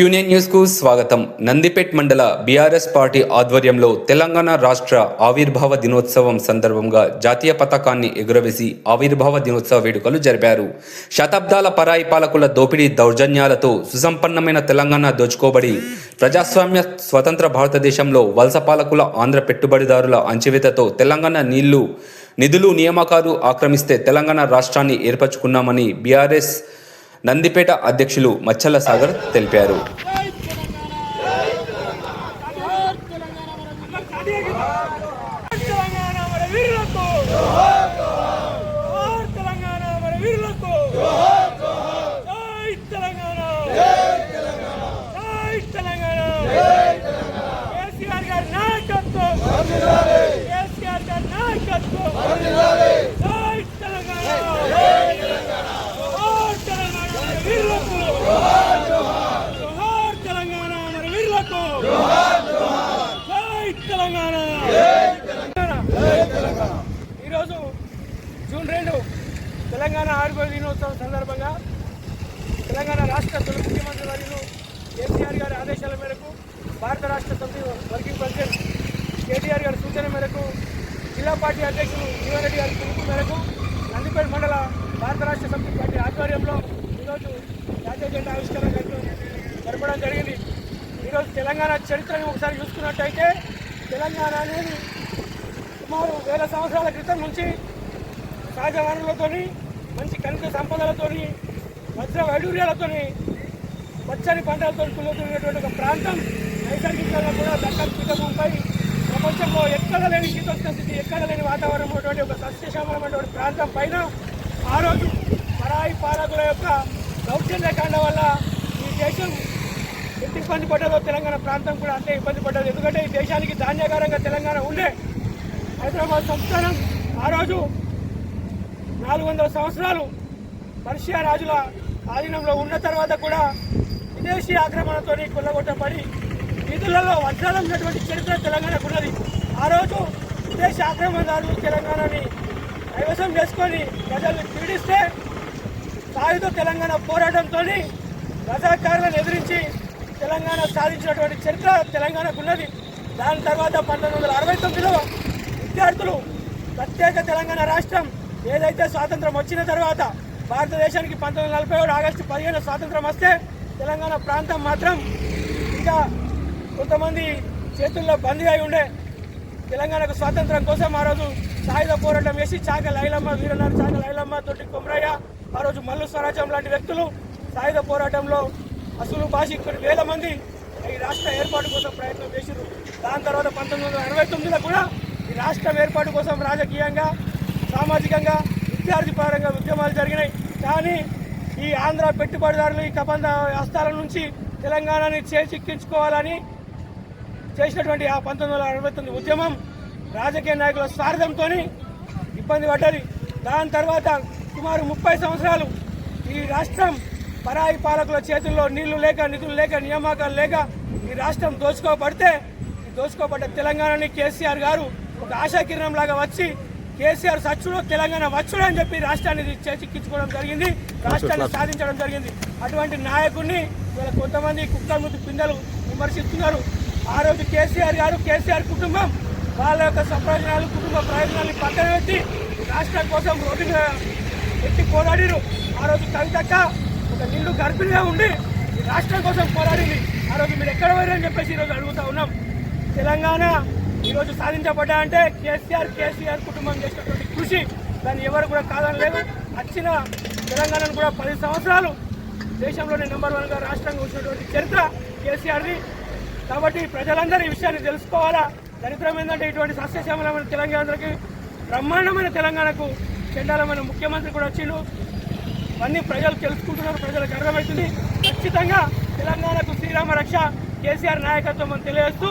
క్యూనియన్ న్యూస్కు స్వాగతం. నందిపేట్ మండల బీఆర్ఎస్ పార్టీ ఆధ్వర్యంలో తెలంగాణ రాష్ట్ర ఆవిర్భావ దినోత్సవం సందర్భంగా జాతీయ పతాకాన్ని ఎగురవేసి ఆవిర్భావ దినోత్సవ వేడుకలు జరిపారు. శతాబ్దాల పరాయి పాలకుల దోపిడీ దౌర్జన్యాలతో సుసంపన్నమైన తెలంగాణ దోచుకోబడి ప్రజాస్వామ్య స్వతంత్ర భారతదేశంలో వలస పాలకుల ఆంధ్ర పెట్టుబడిదారుల అంచివేతతో తెలంగాణ నీళ్ళు నిధులు నియామకాలు ఆక్రమిస్తే తెలంగాణ రాష్ట్రాన్ని ఏర్పరచుకున్నామని బీఆర్ఎస్ నందిపేట అధ్యక్షులు మచ్చల్ల సాగర్ తెలిపారు. తెలంగాణ మన వీరులకు జై తెలంగాణ జై తెలంగాణ కేసీఆర్ గారి నాయకత్వం కేసీఆర్ గారి నాయకత్వం జై తెలంగాణ జోహార్ తెలంగాణ మన వీరులకు జోహార్ తెలంగాణ మన వీరులకు జై తెలంగాణ ఈరోజు జూన్ రెండు తెలంగాణ ఆయుర్వేద దినోత్సవం సందర్భంగా తెలంగాణ రాష్ట్ర తొలి ముఖ్యమంత్రి వర్యులు కేసీఆర్ గారి ఆదేశాల మేరకు భారత రాష్ట్ర సమితి వర్కింగ్ ప్రెసిడెంట్ కేటీఆర్ గారి సూచన మేరకు జిల్లా పార్టీ అధ్యక్షులు జీవన్రెడ్డి గారి పిలుపు మేరకు నందిపేట మండల భారత రాష్ట్ర సమితి పార్టీ ఆధ్వర్యంలో ఈరోజు జాతీయ జెండా ఆవిష్కరణ కార్యక్రమం జరపడం జరిగింది. ఈరోజు తెలంగాణ చరిత్రను ఒకసారి చూసుకున్నట్టయితే తెలంగాణ అనేది సుమారు వేల సంవత్సరాల క్రితం నుంచి సహజ వనరులతోని మంచి ఖనిజ సంపదలతోని వజ్ర వైడూర్యాలతోని పచ్చని పంటలతో కులుతున్నటువంటి ఒక ప్రాంతం నైసర్గికంగా కూడా దక్కన్ పీఠభూమిపై ప్రపంచంలో ఎక్కడ లేని శీతోష్ణ స్థితి ఎక్కడ లేని వాతావరణం ఉన్నటువంటి ఒక సస్యశ్యామలమైనటువంటి ప్రాంతం పైన ఆ రోజు పరాయి పాలకుల యొక్క దౌర్జన్యకాండ వల్ల ఈ దేశం ఎంత ఇబ్బంది పడ్డదో తెలంగాణ ప్రాంతం కూడా అంతే ఇబ్బంది పడ్డది. ఎందుకంటే ఈ దేశానికి ధాన్యాగారంగా తెలంగాణ ఉండే హైదరాబాద్ సంస్థానం ఆ రోజు నాలుగు వందల సంవత్సరాలు పర్షియా రాజుల ఆధీనంలో ఉన్న తర్వాత కూడా విదేశీ ఆక్రమణతో కొల్లగొట్టబడి వీధులలో వజ్రాలు ఉన్నటువంటి చరిత్ర తెలంగాణకు ఉన్నది. ఆ రోజు విదేశీ ఆక్రమణదారులు తెలంగాణని కైవసం చేసుకొని ప్రజల్ని పీడిస్తే సాయుధ తెలంగాణ పోరాటంతో రజాకారులను ఎదిరించి తెలంగాణ సాధించినటువంటి చరిత్ర తెలంగాణకు ఉన్నది. దాని తర్వాత పంతొమ్మిది వందల అరవై తొమ్మిదిలో విద్యార్థులు ప్రత్యేక తెలంగాణ రాష్ట్రం ఏదైతే స్వాతంత్రం వచ్చిన తర్వాత భారతదేశానికి పంతొమ్మిది నలభై ఏడు ఆగస్టు పదిహేను స్వాతంత్రం వస్తే తెలంగాణ ప్రాంతం మాత్రం ఇంకా కొంతమంది చేతుల్లో బందీ అయి ఉండే. తెలంగాణకు స్వాతంత్రం కోసం ఆ రోజు సాయుధ పోరాటం చేసి చాక లైలమ్మ వీరనారు చాక లైలమ్మ తోటి కొమరయ్య ఆ రోజు మల్లు స్వరాజ్యం లాంటి వ్యక్తులు సాయుధ పోరాటంలో అసలు భాష కొన్ని వేల మంది ఈ రాష్ట్ర ఏర్పాటు కోసం ప్రయత్నం చేశారు దాని తర్వాత పంతొమ్మిది వందల అరవై తొమ్మిదిలో కూడా ఈ రాష్ట్రం ఏర్పాటు కోసం రాజకీయంగా సామాజికంగా విద్యార్థి పరంగా ఉద్యమాలు జరిగినాయి. కానీ ఈ ఆంధ్ర పెట్టుబడిదారులు ఈ కబంధ హస్తాల నుంచి తెలంగాణని చేచిక్కించుకోవాలని చేసినటువంటి ఆ పంతొమ్మిది వందల అరవై తొమ్మిది ఉద్యమం రాజకీయ నాయకుల స్వార్థంతో ఇబ్బంది పడ్డది. దాని తర్వాత సుమారు ముప్పై సంవత్సరాలు ఈ రాష్ట్రం పరాయి పాలకుల చేతుల్లో నీళ్ళు లేక నిధులు లేక నియామకాలు లేక ఈ రాష్ట్రం దోచుకోబడితే దోచుకోబడ్డ తెలంగాణని కేసీఆర్ గారు ఒక ఆశాకిరణం లాగా వచ్చి కేసీఆర్ సచ్చుడు తెలంగాణ వచ్చుడు అని చెప్పి రాష్ట్రాన్ని చేచిక్కించుకోవడం జరిగింది. రాష్ట్రాన్ని సాధించడం జరిగింది. అటువంటి నాయకుడిని వీళ్ళ కొంతమంది కుక్కర్మృతి పిందెలు విమర్శిస్తున్నారు. ఆ రోజు కేసీఆర్ గారు కేసీఆర్ కుటుంబం వాళ్ళ యొక్క సంప్రయోజనాలు కుటుంబ ప్రయోజనాలు పక్కన పెట్టి రాష్ట్రం కోసం రోడ్డు ఎట్టి పోరాడిరు. ఆ రోజు కవితక్క ఒక నిండు గర్భిణిగా ఉండి రాష్ట్రం కోసం పోరాడింది. ఆ రోజు మీరు ఎక్కడ పోయారని చెప్పేసి ఈరోజు అడుగుతా ఉన్నాం. తెలంగాణ ఈరోజు సాధించబడ్డా అంటే కేసీఆర్ కేసీఆర్ కుటుంబం చేసినటువంటి కృషి. దాన్ని ఎవరు కూడా కాదని లేదు వచ్చిన తెలంగాణను కూడా పది సంవత్సరాలు దేశంలోనే నెంబర్ వన్గా రాష్ట్రంగా వచ్చినటువంటి చరిత్ర కేసీఆర్ది. కాబట్టి ప్రజలందరూ ఈ విషయాన్ని తెలుసుకోవాలా? దరిద్రం ఏంటంటే ఇటువంటి సస్యశ్యామలమైన తెలంగాణకి బ్రహ్మాండమైన తెలంగాణకు చెండాలమైన ముఖ్యమంత్రి కూడా వచ్చిండు. అన్ని ప్రజలు తెలుసుకుంటున్నారు ప్రజలకు అర్థమవుతుంది. ఖచ్చితంగా తెలంగాణకు శ్రీరామ రక్ష కేసీఆర్ నాయకత్వం అని తెలియజేస్తూ